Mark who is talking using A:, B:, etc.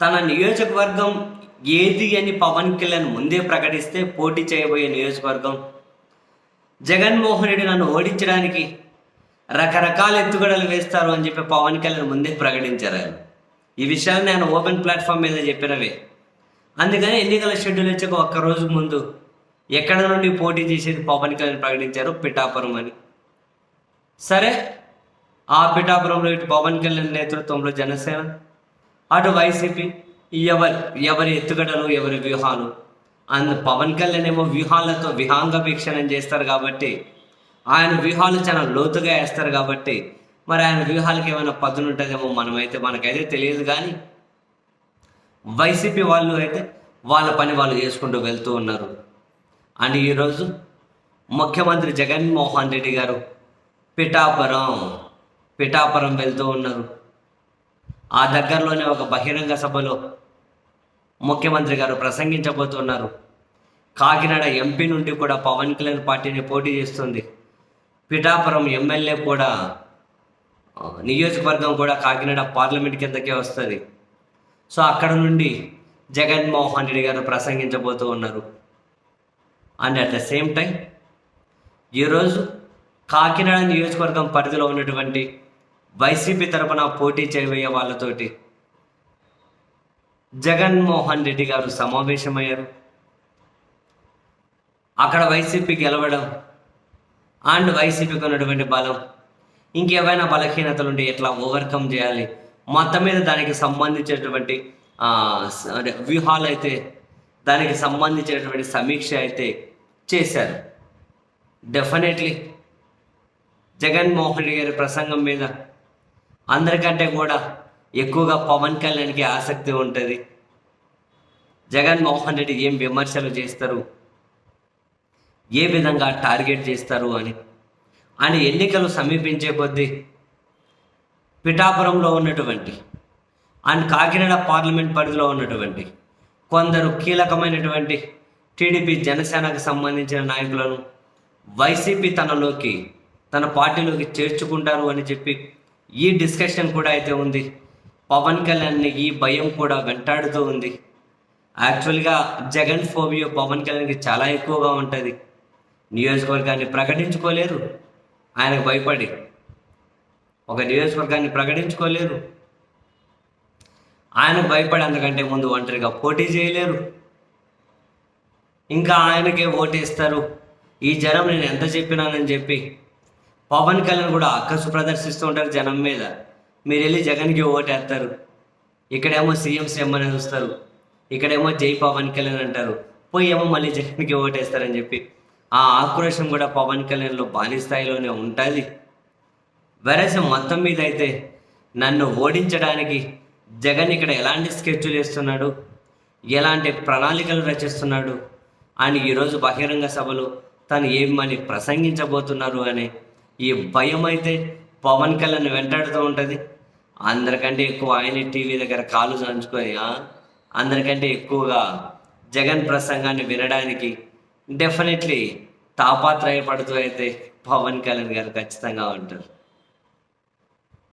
A: తన నియోజకవర్గం ఏది అని పవన్ కళ్యాణ్ ముందే ప్రకటిస్తే పోటీ చేయబోయే నియోజకవర్గం. జగన్మోహన్ రెడ్డి నన్ను ఓడించడానికి రకరకాల ఎత్తుగడలు వేస్తారు అని చెప్పి పవన్ కళ్యాణ్ ముందే ప్రకటించారు ఆయన. ఈ విషయాలు నేను ఓపెన్ ప్లాట్ఫామ్ మీద చెప్పినవే. అందుకని ఎన్నికల షెడ్యూల్ వచ్చాక ఒక్క రోజు ముందు ఎక్కడ నుండి పోటీ చేసేది పవన్ కళ్యాణ్ ప్రకటించారు పిఠాపురం అని. సరే ఆ పిఠాపురంలో ఇటు పవన్ కళ్యాణ్ నేతృత్వంలో జనసేన అటు వైసీపీ ఎవరి ఎవరి ఎత్తుగడలు ఎవరి వ్యూహాలు? అండ్ పవన్ కళ్యాణ్ ఏమో వ్యూహాలతో విహాంగ వీక్షణం చేస్తారు కాబట్టి ఆయన వ్యూహాలు చాలా లోతుగా వేస్తారు కాబట్టి మరి ఆయన వ్యూహాలకి ఏమైనా పదును ఉంటుందేమో మనమైతే మనకైతే తెలియదు కానీ వైసీపీ వాళ్ళు అయితే వాళ్ళ పని వాళ్ళు చేసుకుంటూ వెళ్తూ ఉన్నారు. అండ్ ఈరోజు ముఖ్యమంత్రి జగన్మోహన్ రెడ్డి గారు పిఠాపురం పిఠాపురం వెళ్తూ ఉన్నారు. ఆ దగ్గరలోనే ఒక బహిరంగ సభలో ముఖ్యమంత్రి గారు ప్రసంగించబోతున్నారు. కాకినాడ ఎంపీ నుండి కూడా పవన్ కళ్యాణ్ పార్టీని పోటీ చేస్తుంది. పిఠాపురం ఎమ్మెల్యే కూడా నియోజకవర్గం కూడా కాకినాడ పార్లమెంట్ కిందకే వస్తుంది. సో అక్కడ నుండి జగన్మోహన్ రెడ్డి గారు ప్రసంగించబోతూ ఉన్నారు. And at the same time ఈరోజు కాకినాడ నియోజకవర్గం పరిధిలో ఉన్నటువంటి వైసీపీ తరపున పోటీ చేయబోయే వాళ్ళతోటి జగన్మోహన్ రెడ్డి గారు సమావేశమయ్యారు. అక్కడ వైసీపీ గెలవడం అండ్ వైసీపీకి ఉన్నటువంటి బలం ఇంకేమైనా బలహీనతలు ఉంటే ఎట్లా ఓవర్కమ్ చేయాలి? మొత్తం మీద దానికి సంబంధించినటువంటి వ్యూహాలు అయితే దానికి సంబంధించినటువంటి సమీక్ష అయితే చేశారు. డెఫినెట్లీ జగన్మోహన్ రెడ్డి గారి ప్రసంగం మీద అందరికంటే కూడా ఎక్కువగా పవన్ కళ్యాణ్కి ఆసక్తి ఉంటుంది. జగన్మోహన్ రెడ్డి ఏం విమర్శలు చేస్తారు? ఏ విధంగా టార్గెట్ చేస్తారు అని. అని ఎన్నికలు సమీపించే కొద్దీ పిఠాపురంలో ఉన్నటువంటి అండ్ కాకినాడ పార్లమెంట్ పరిధిలో ఉన్నటువంటి కొందరు కీలకమైనటువంటి టీడీపీ జనసేనకు సంబంధించిన నాయకులను వైసీపీ తనలోకి తన పార్టీలోకి చేర్చుకుంటారు అని చెప్పి ఈ డిస్కషన్ కూడా అయితే ఉంది. పవన్ కళ్యాణ్ని ఈ భయం కూడా వెంటాడుతూ ఉంది. యాక్చువల్గా జగన్ ఫోబియో పవన్ కళ్యాణ్కి చాలా ఎక్కువగా ఉంటుంది. నియోజకవర్గాన్ని ప్రకటించుకోలేరు. ఆయనకు భయపడి. ఒక నియోజకవర్గాన్ని ప్రకటించుకోలేరు. ఆయనకు భయపడి అంతకంటే ముందు ఒంటరిగా పోటీ చేయలేరు. ఇంకా ఆయనకే ఓటేస్తారు. ఈ జనం నేను ఎంత చెప్పినానని చెప్పి పవన్ కళ్యాణ్ కూడా అక్కసు ప్రదర్శిస్తూ ఉంటారు జనం మీద. మీరు వెళ్ళి జగన్కి ఓటేస్తారు ఇక్కడేమో సీఎం సీఎం అని చూస్తారు ఇక్కడేమో జై పవన్ కళ్యాణ్ అంటారు. పోయి ఏమో మళ్ళీ జగన్కి ఓటేస్తారని చెప్పి. ఆ ఆక్రోషం కూడా పవన్ కళ్యాణ్లో భారీ స్థాయిలోనే ఉంటుంది. వెరస మొత్తం మీద అయితే నన్ను ఓడించడానికి జగన్ ఇక్కడ ఎలాంటి స్కెచ్లు వేస్తున్నాడు? ఎలాంటి ప్రణాళికలు రచిస్తున్నాడు? అని ఈరోజు బహిరంగ సభలో తను ఏమని ప్రసంగించబోతున్నారు అనే ఈ భయం అయితే పవన్ కళ్యాణ్ వెంటాడుతూ ఉంటుంది. అందరికంటే ఎక్కువ ఆయన టీవీ దగ్గర కాలు సంచుకొని అందరికంటే ఎక్కువగా జగన్ ప్రసంగాన్ని వినడానికి డెఫినెట్లీ తాపాత్రయపడుతూ అయితే పవన్ కళ్యాణ్ గారు ఖచ్చితంగా ఉంటారు.